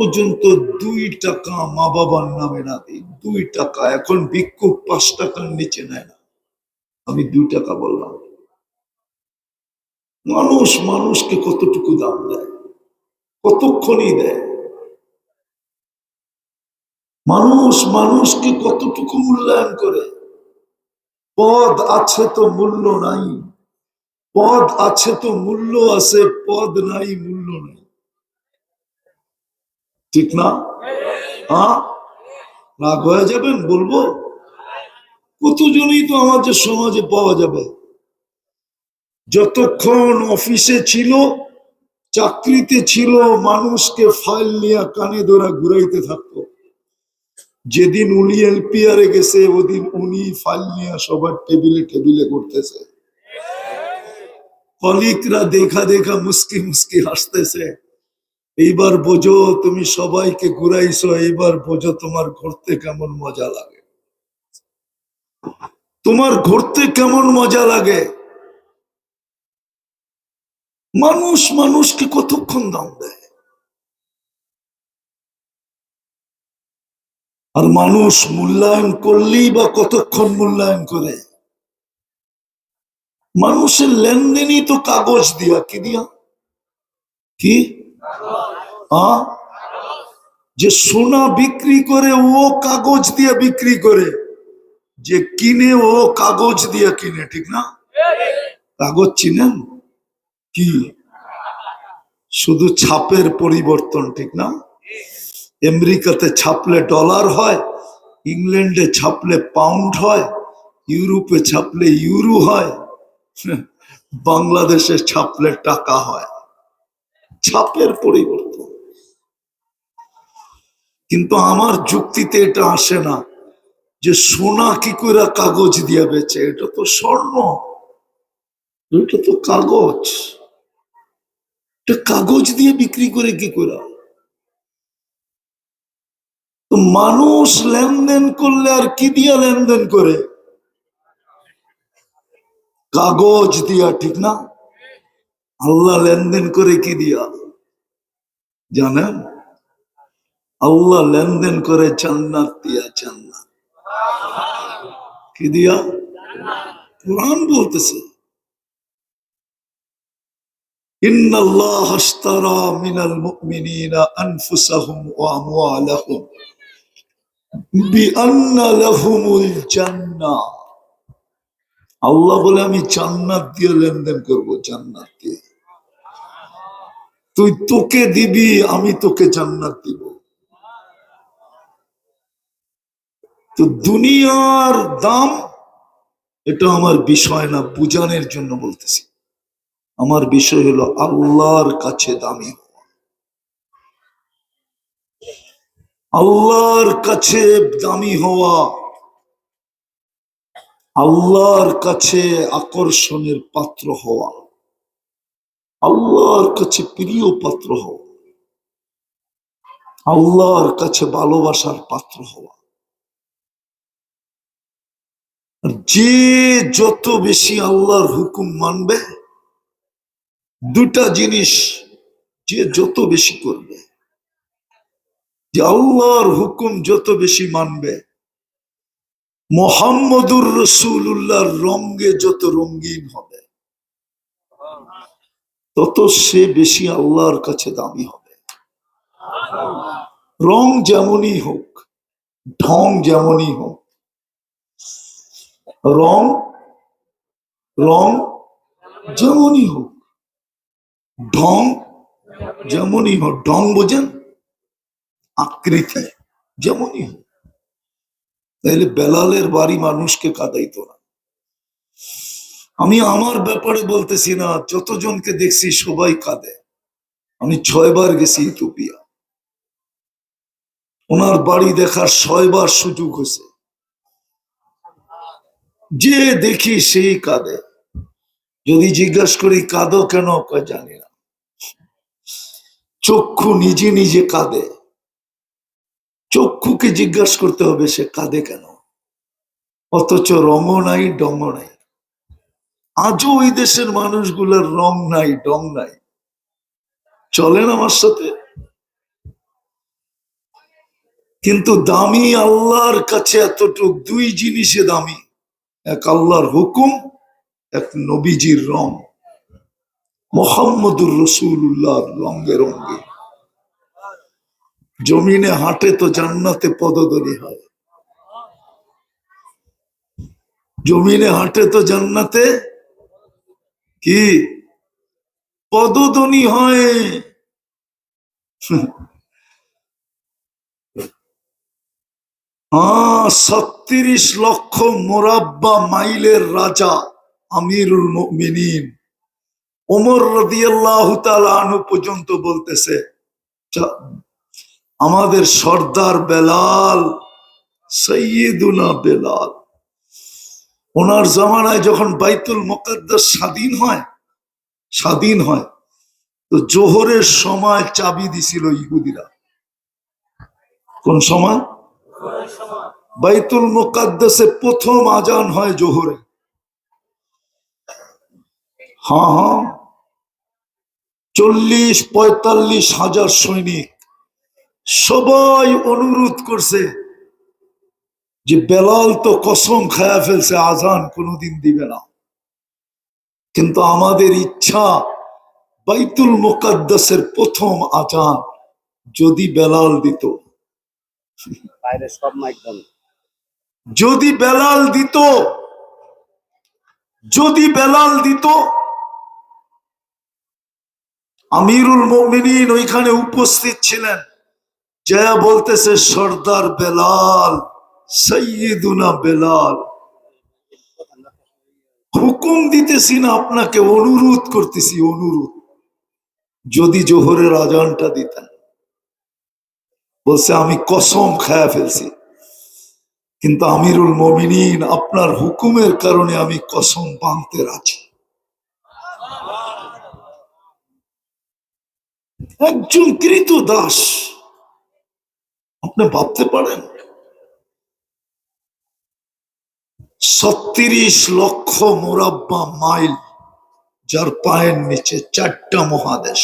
পর্যন্ত দুই টাকা মা বাবার নামে না দিই, দুই টাকা। এখন ভিক্ষুক পাঁচ টাকার নিচে নেয় না। আমি দুই টাকা বললাম। মানুষ মানুষকে কতটুকু দাম দেয়? কতক্ষণই দেয়? মানুষ মানুষকে কতটুকু মূল্যায়ন করে? পদ আছে তো মূল্য নাই। পদ আছে তো মূল্য আছে, পদ নাই, মূল্য নাই। ঠিক না হ্যাঁ রাগ হয়ে যাবেন? বলব? কতজনই তো আমাদের সমাজে পাওয়া যাবে? যতক্ষণ অফিসে ছিল, চাকরিতে ছিল, মানুষকে ফাইল নিয়ে কানে ধরা ঘুরাইতে থাকতো। যেদিন উনি এলপিআরে গেছে, ওদিন উনি ফাইল নিয়ে সবার টেবিলে টেবিলে করতেছে কলিকরা দেখা দেখা মুস্কি মুস্কি হাসতেছে। এইবার বোঝো, তুমি সবাইকে ঘুরাইছো, এইবার বোঝো তোমার ঘুরতে কেমন মজা লাগে। তোমার ঘুরতে কেমন মজা লাগে? মানুষ মানুষকে কতক্ষণ দাম দেয়? আর মানুষ মূল্যায়ন করলেই বা কতক্ষণ মূল্যায়ন করে? মানুষের লেনদেনই তো কাগজ দিয়া, কি দিয়া? কি? যে সোনা বিক্রি করে ও কাগজ দিয়ে বিক্রি করে, যে কিনে ও কাগজ দিয়ে কিনে, ঠিক না? কাগজ চিনেন? কি? শুধু ছাপের পরিবর্তন, ঠিক না? আমেরিকাতে ছাপলে ডলার হয়, ইংল্যান্ডে ছাপলে পাউন্ড হয়, ইউরোপে ছাপলে ইউরো হয়, বাংলাদেশে ছাপলে টাকা হয়। ছাপের পরিবর্তন। কিন্তু আমার যুক্তিতে এটা আসে না যে সোনা কি করে কাগজ দিয়ে বেচে, এটা তো স্বর্ণ। এটা তো কাগজ। কাগজ দিয়ে বিক্রি করে কি করে মানুষ লেনদেন করলে আর কি দিয়া লেনদেন করে? কাগজ দিয়া, ঠিক না? আল্লাহ লেনদেন করে কি দিয়া? জানেন? আল্লাহ লেনদেন করে জান্নাত দিয়া জান্নাত কি দিয়া কোরআন বলতেছে إن الله اشترى من المؤمنين أنفسهم وأموالهم بأن لهم الجنة আল্লাহ বলে আমি জান্নাত দিয়ে লেনদেন করব জান্নাত দিয়ে তুই তোকে দিবি আমি তোকে জান্নাত দিব তো দুনিয়ার দাম, এটা আমার বিষয় না বুঝানোর জন্য বলতেছি। আমার বিষয় হলো আল্লাহর কাছে দামি আল্লাহর কাছে দামি হওয়া, আল্লাহর কাছে আকর্ষণের পাত্র হওয়া, আল্লাহর কাছে প্রিয় পাত্র হওয়া, আল্লাহর কাছে ভালোবাসার পাত্র হওয়া আর যে যত বেশি আল্লাহর হুকুম মানবে, দুটা জিনিস যে যত বেশি করবে। যে আল্লাহর হুকুম যত বেশি মানবে, মোহাম্মদুর রসুল্লাহর রঙ্গে যত রঙ্গিন হবে, তত সে বেশি আল্লাহর কাছে দামি হবে। রং যেমনই হোক, ঢং যেমনই হোক রং রং যেমনই হোক, ঢং যেমনই হোক, ঢং বোঝেন, আকৃতি যেমনই হোক তাহলে বেলালের বাড়ি মানুষকে কাদাইতো না। আমি আমার ব্যাপারে বলতেছি না, যতজনকে দেখছি সবাই কাঁদে। আমি ছয়বার গেছি ইথোপিয়া ওনার বাড়ি দেখার ছয়বার সুযোগ হয়েছে। যে দেখি সেই কাঁদে। যদি জিজ্ঞাসা করি, কাঁদো কেন? জানি না। চক্ষু নিজে নিজে কাঁদে। চক্ষুকে জিজ্ঞাসা করতে হবে, সে কাঁদে কেন? অথচ রঙও নাই ডঙ্গ নাই। আজও ওই দেশের মানুষগুলোর রং নাই, ডং নাই। চলেন আমার সাথে। কিন্তু দামি আল্লাহর কাছে এতটুক, দুই জিনিসে দামি। এক আল্লাহর হুকুম, এক নবীজির রং। মোহাম্মদুর রসুল্লাহ রঙ্গে রঙ্গে জমিনে হাঁটে তো জান্নাতে পদদলি হয়। জমিনে হাঁটে তো জান্নাতে কি? পদধ্বনি হয়। ছত্রিশ লক্ষ মোরাব্বা মাইলের রাজা আমিরুল মিনীন ওমর আনু পর্যন্ত বলতেছে আমাদের সর্দার বেলাল, সৈয়দুনা বেলাল, ওনার জামানায় যখন বাইতুল মোকাদ্দাস স্বাধীন হয় স্বাধীন হয়, তো জোহরের সময় চাবি দিছিল ইহুদিরা। কোন সময়? বাইতুল মোকাদ্দাসে প্রথম আজান হয় জোহরে। হ্যাঁ হ্যাঁ। চল্লিশ, পঁয়তাল্লিশ হাজার সৈনিক সবাই অনুরোধ করছে যে বেলাল তো কসম খায়া ফেলছে, আজান কোনোদিন দিবে না। কিন্তু আমাদের ইচ্ছা বাইতুল মোকাদ্দাসের প্রথম আজান যদি বেলাল দিত। বাইরে সব মাইক বন্ধ। যদি বেলাল দিত, যদি বেলাল দিত, আমিরুল মোমিনিন ওইখানে উপস্থিত ছিলেন। জয়া বলতেছে সর্দার বেলাল সৈয়দুনা বেলাল। হুকুম দিতেছি না আপনাকে, অনুরোধ করতেছি, অনুরোধ। যদি জোহরের আজানটা দিতেন। বলছে, আমি কসম খায়া ফেলছি। কিন্তু আমিরুল মমিনিন, আপনার হুকুমের কারণে আমি কসম বাঁধতে রাজি। একজন কৃত দাস, আপনি ভাবতে পারেন? ছত্রিশ লক্ষ মোরাব্বা মাইল, যার পায়ের নিচে চারটা মহাদেশ।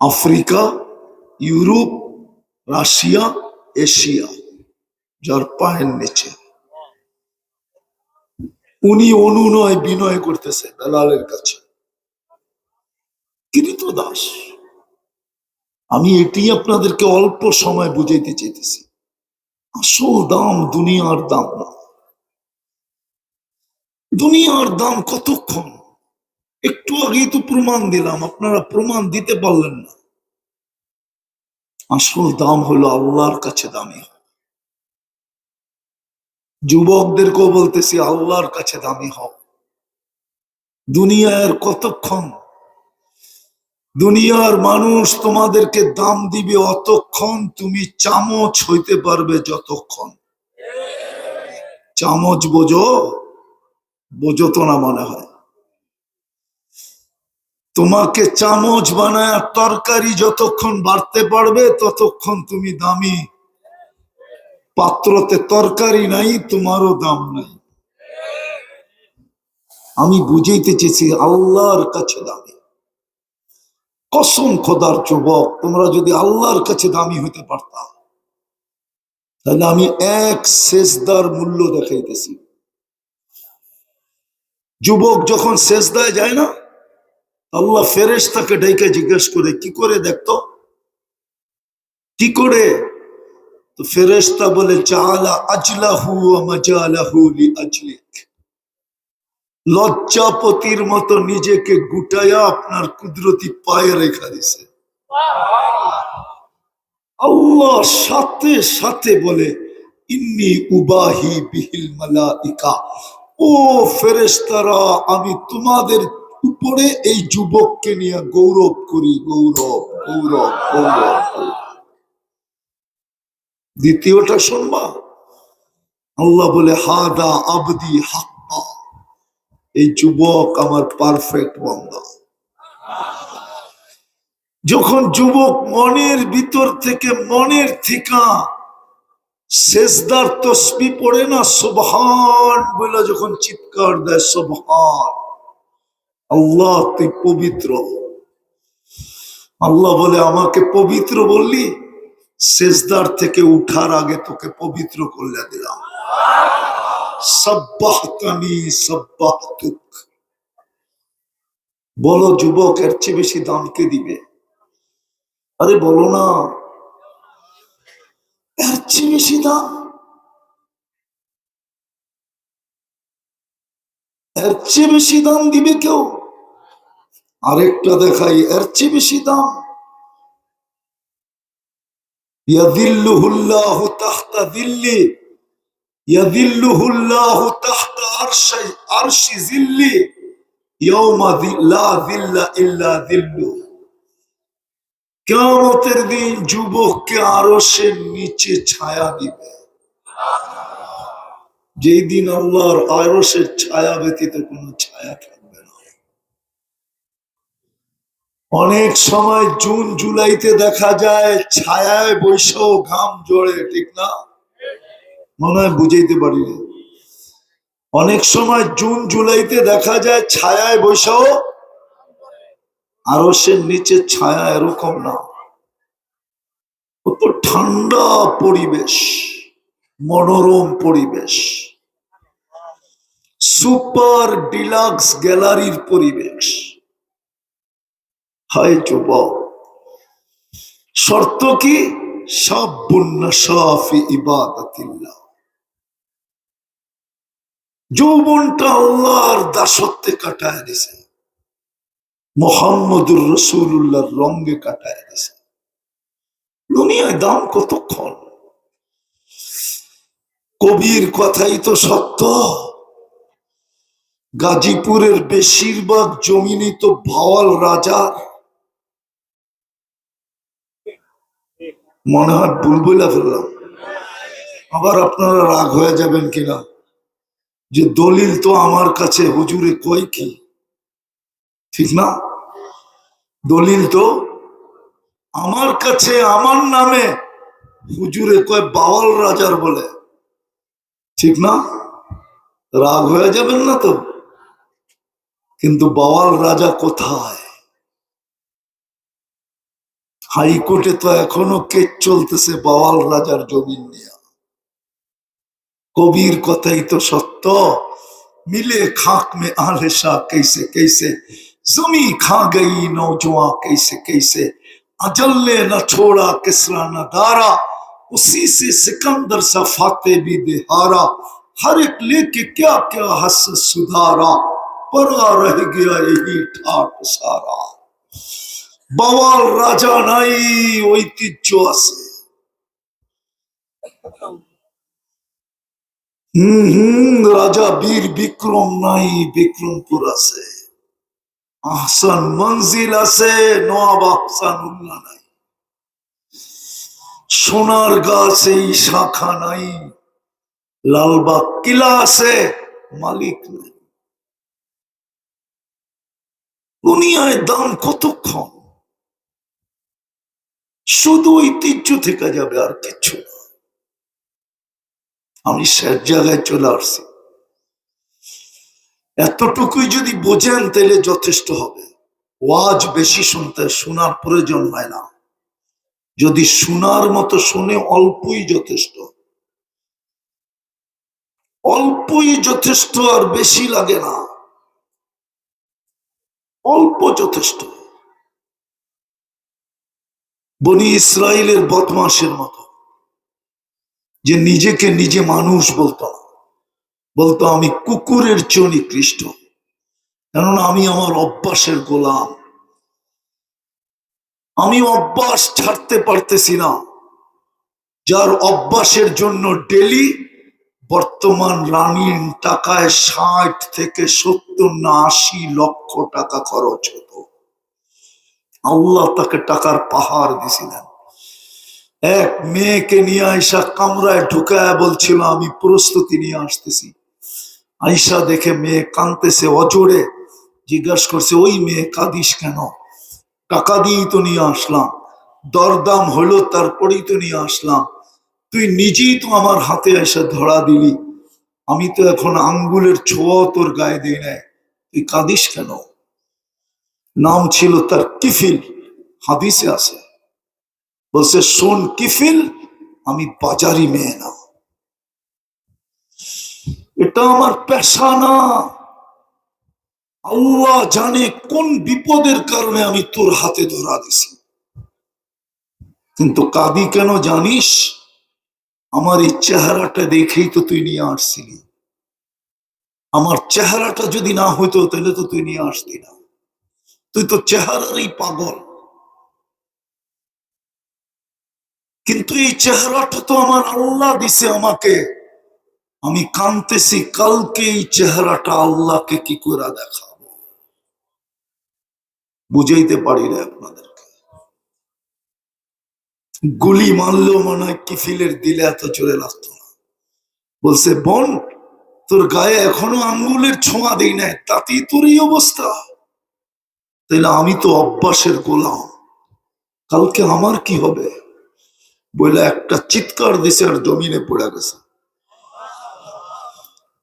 আফ্রিকা ইউরোপ, রাশিয়া, এশিয়া যার পায়ের নিচে। উনি অনুনয় বিনয় করতেছে বেলালের কাছে। কৃত দাস। আমি এটি আপনাদেরকে অল্প সময় বুঝাইতে চাইতেছি। আসল দাম দুনিয়ার দাম না। দুনিয়ার দাম কতক্ষণ? একটু আগেই তো প্রমাণ দিলাম, আপনারা প্রমাণ দিতে পারলেন না। আসল দাম হলো আল্লাহর কাছে দামি। যুবকদেরকেও বলতেছি, আল্লাহর কাছে দামি হও। দুনিয়ার কতক্ষণ? দুনিয়ার মানুষ তোমাদেরকে দাম দিবে অতক্ষণ তুমি চামচ হইতে পারবে যতক্ষণ। চামচ বোঝো বোঝো তো না মনে হয়। তোমাকে চামচ বানায় তরকারি যতক্ষণ বাড়তে পারবে, ততক্ষণ তুমি দামি। পাত্রতে তরকারি নাই, তোমারও দাম নাই। আমি বুঝাইতে চেয়েছি, আল্লাহর কাছে দামি। কসম খোদার যুবক, তোমরা যদি আল্লাহর কাছে দামি হইতে পারতাম তাহলে আমি এক শেষদার মূল্য দেখাইতেছি। যুবক যখন শেষদায় যায় না আল্লাহ ফেরেশ তাকে ডেকে জিজ্ঞেস করে, কি করে দেখতো? কি করে? তো ফেরেশতা বলে চালা আজলাহু লজ্জাপতির মতো নিজেকে গুটায়া আপনার কুদরতি পায়ে রেখা দিছে। আল্লাহ সাথে সাথে বলে, ইন্নি উবাহি বিহিল মালাইকা। ও ফেরেশতারা, আমি তোমাদের উপরে এই যুবককে নিয়ে গৌরব করি, গৌরব গৌরব গৌরব। দ্বিতীয়টা শুনবা আল্লাহ বলে, হাদা আবদি হাক্কা। এই যুবক আমার পারফেক্ট বন্ধা। যখন যুবক মনের ভিতর থেকে মনের থিকা শেষদার তসবি পড়ে না, সুবহান বলে যখন চিৎকার দেয়, সুবহান। আল্লাহ, তুই পবিত্র। আল্লাহ বলে, আমাকে পবিত্র বললি? শেষদার থেকে উঠার আগে তোকে পবিত্র করলে দিলাম। বলো, যুবক, এর চেয়ে বেশি দাম কে দিবে? আরে বলো না। এর চেয়ে বেশি দাম এর চেয়ে বেশি দাম দিবে কেউ? আরেকটা দেখাই, এর চেয়ে বেশি দাম। কিয়ামতের দিন যুবককে আরও সে নিচে ছায়া দিবে। যেই দিন আল্লাহর আরশের ছায়া ব্যতীত কোনো ছায়া থাকবে না। অনেক সময় জুন জুলাইতে দেখা যায় ছায়ায় বৈশাও ঘাম জড়ে ঠিক না? মনে হয় বুঝাইতে পারি না। অনেক সময় জুন জুলাইতে দেখা যায় ছায়ায় বৈশাও আরসের নিচে ছায়া এরকম না। কত ঠান্ডা পরিবেশ, মনোরম পরিবেশ। সুপার ডিলাক্স গ্যালারির পরিবেশ। হায় যুবক, শর্ত কি? যৌবনটা আল্লাহর দাসত্বে কাটায় দিছে। মোহাম্মদুর রসুল্লাহর রঙ্গে কাটায় দিছে। দুনিয়ায় দাম কতক্ষণ? কবির কথাই তো সত্য। গাজীপুরের বেশিরভাগ জমিনই তো ভাওয়াল রাজার মনে হয় ভুল বলে ফেললাম। আবার আপনারা রাগ হয়ে যাবেন কিনা? যে দলিল তো আমার কাছে, হুজুরে কয় কি? ঠিক না? দলিল তো আমার কাছে, আমার নামে, হুজুরে কয় বাওয়াল রাজার বলে। ঠিক না? রাগ হয়ে যাবেন না তো? কিন্তু বাওয়াল রাজা কোথায় হাইকোর্টে তো এখনো কেস চলতেছে বাওয়াল রাজার জমিন নিয়ে কবির কথাই তো সত্য मिले खाक में आलिशा कैसे कैसे जमी खा गई नौजवां कैसे कैसे अजल ने न छोड़ा किसरा न दारा उसी से सिकंदर सा फाते भी देहारा हर एक लेके क्या क्या हस सुधारा परा रह गया यही ठाट सारा বাওয়াল রাজা নাই ঐতিহ্য আছে হম হম রাজা বীর বিক্রম নাই বিক্রমপুর আছে আহসান মঞ্জিল আছে নবাব আহসান উল্লাহ নাই সোনার গাছ এই শাখা নাই লালবাগ কিলা আছে মালিক নাই দুনিয়ায় দাম কতক্ষণ? শুধু ঐতিহ্য থেকে যাবে আর কিচ্ছু না। আমি শেষ জায়গায় চলে আসছি। এতটুকুই যদি বোঝেন তাহলে যথেষ্ট হবে। ওয়াজ বেশি শুনতে শোনার প্রয়োজন হয় না। যদি শোনার মতো শুনে অল্পই যথেষ্ট। অল্পই যথেষ্ট আর বেশি লাগে না। অল্প যথেষ্ট। বনি ইসরায়েলের বদমাসের মতো। যে নিজেকে নিজে মানুষ বলতো বলতো, আমি কুকুরের চেয়ে নিকৃষ্ট। কেননা আমি আমার অভ্যাসের গোলাম। আমি অভ্যাস ছাড়তে পারতেছি না। যার অভ্যাসের জন্য ডেলি বর্তমান রানীর টাকায় ষাট থেকে সত্তর না আশি লক্ষ টাকা খরচ হতো। আল্লাহ তাকে টাকার পাহাড় দিছিলেন। এক মেয়েকে নিয়ে আইসা কামরায় ঢুকায় বলছিল, আমি প্রস্তুতি নিয়ে আসতেছি। আইসা দেখে মেয়ে কানতেছে অজোরে, জিজ্ঞাসা করছে, ওই মেয়ে কাঁদিস কেন? টাকা দিয়েই তো নিয়ে আসলাম, দরদাম হলো, তারপরেই তো নিয়ে আসলাম। তুই নিজেই তো আমার হাতে এসে ধরা দিলি। আমি তো এখন আঙ্গুলের ছোঁয়া তোর গায়ে দিই নাই। তুই কাঁদিস কেন? নাম ছিল তার কিফিল। হাদিসে আছে। বলছে, শোন কিফিল, আমি বাজারি মেয়ে না। এটা আমার পেশা না আল্লাহ জানে কোন বিপদের কারণে আমি তোর হাতে ধরা দিছি। কিন্তু কাঁদি কেন জানিস? আমার এই চেহারাটা দেখেই তো তুই নিয়ে আসছিলি। আমার চেহারাটা যদি না হইতো, তাহলে তো তুই নিয়ে আসতি না। তুই তো চেহারারই পাগল। কিন্তু এই চেহারাটা তো আমার আল্লাহ দিছে আমাকে। আমি কানতেছি, কালকে এই চেহারাটা আল্লাহকে কি করে দেখাবো? বুঝাইতে পারি না আপনাদেরকে গুলি মারলেও মনে হয় কিফিলের দিলে এত চলে লাগতো না। বলছে, বোন, তোর গায়ে এখনও আঙ্গুলের ছোঁয়া দেই নাই, তাতেই তোর এই অবস্থা। তাইলে আমি তো অভ্যাসের গোলাম, কালকে আমার কি হবে? বলে একটা চিৎকার দিছে আর জমিনে পড়ে গেছে।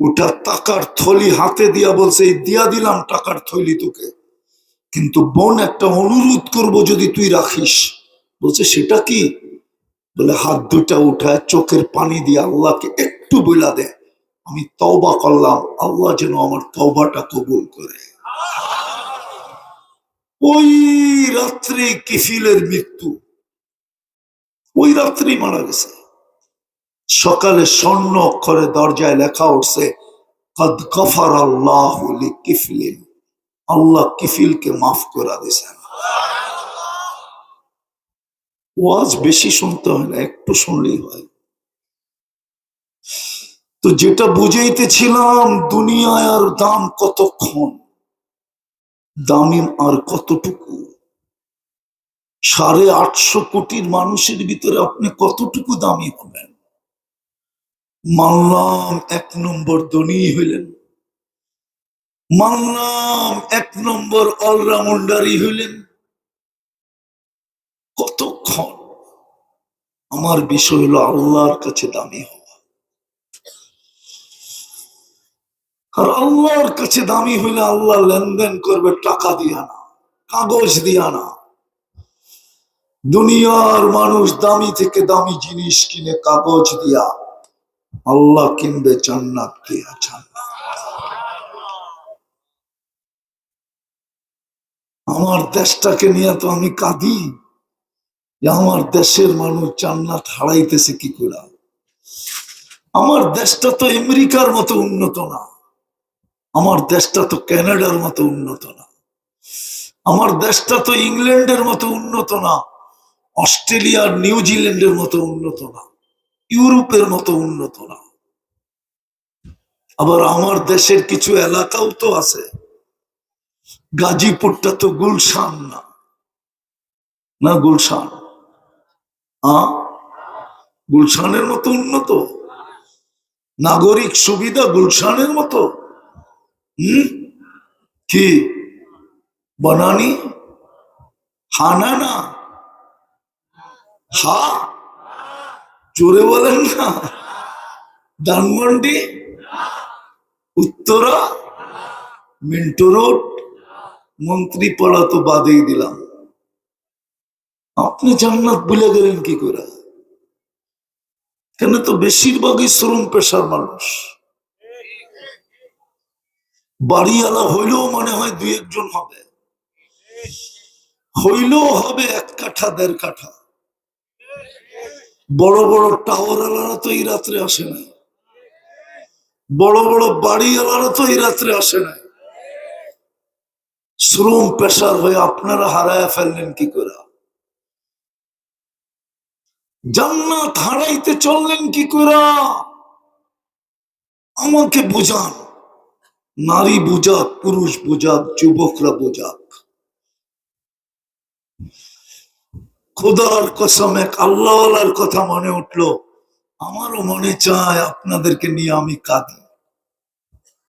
ওটা টাকার থলি হাতে দিয়া বলছে, এই দিয়া দিলাম টাকার থলি তোকে, কিন্তু বোন, একটা অনুরোধ করব যদি তুই রাখিস। বলছে, সেটা কি? বলে, হাত দুটা উঠায় চোখের পানি দিয়ে আল্লাহকে একটু বইলা দে। আমি তওবা করলাম, আল্লাহ যেন আমার তওবাটা কবুল করে। ওই রাত্রে কিফিলের মৃত্যু। ওই রাত্রেই মারা গেছে। সকালে স্বর্ণ অক্ষরে দরজায় লেখা উঠছে, কদ গফার আল্লাহ কিফলিন আল্লাহ কিফিলকে মাফ করে দিয়েছেন। ওয়াজ বেশি শুনতে হয় না, একটু শুনলেই হয়। তো যেটা বুঝাইতেছিলাম, দুনিয়ায় আর দাম কতক্ষণ? দামি আর কতটুকু? সাড়ে আটশো কোটির মানুষের ভিতরে আপনি কতটুকু দামি হবেন মানলাম এক নম্বর ধনী হইলেন। মানলাম এক নম্বর অলরাউন্ডারই হইলেন। কতক্ষণ আমার বিষয় হলো আল্লাহর কাছে দামি হওয়া। আর আল্লাহর কাছে দামি হইলে আল্লাহ লেনদেন করবে টাকা দিয়া না, কাগজ দিয়া না। দুনিয়ার মানুষ দামি থেকে দামি জিনিস কিনে কাগজ দিয়া আল্লাহ কিনবে জান্নাত দিয়া জান্নাত। আমার দেশটাকে নিয়ে তো আমি কাঁদি। আমার দেশের মানুষ জান্নাত হারাইতেছে কি করে আমার দেশটা তো আমেরিকার মতো উন্নত না। আমার দেশটা তো কানাডার মতো উন্নত না। আমার দেশটা তো ইংল্যান্ডের মতো উন্নত না। অস্ট্রেলিয়ার নিউজিল্যান্ডের মতো উন্নত না। ইউরোপের মতো উন্নত না। আবার আমার দেশের কিছু এলাকাও তো আছে। গাজীপুরটা তো গুলশান না। না গুলশান। গুলশানের মতো উন্নত? নাগরিক সুবিধা গুলশানের মতো? হম? কি? বনানি? হানা না হা? জোরে বলেন না। ধানমন্ডি? উত্তরা? মিন্টো রোড? মন্ত্রী মন্ত্রীপাড়া তো বাদেই দিলাম। আপনি জান্নাত ভুলে গেলেন কি করে? কেন তো বেশিরভাগই শ্রম পেশার মানুষ। বাড়িওয়ালা হইলেও মনে হয় দুই একজন হবে। হইলেও হবে এক কাঠা, দেড় কাঠা। বড় বড় টাওয়ারওয়ালারা তো এই রাত্রে আসে না বড় বড় বাড়িওয়ালারা তো এই রাত্রে আসে না শ্রম পেশার হয়ে আপনারা হারায় ফেললেন কি করে? জান্নাত হারাইতে চললেন কি করে আমাকে বোঝান। নারী বোঝাক, পুরুষ বোঝাক, যুবকরা বোঝাক। খোদার কসম, এক আল্লাহ কথা মনে উঠল। আমারও মনে চায় আপনাদেরকে নিয়ে আমি কাঁদি।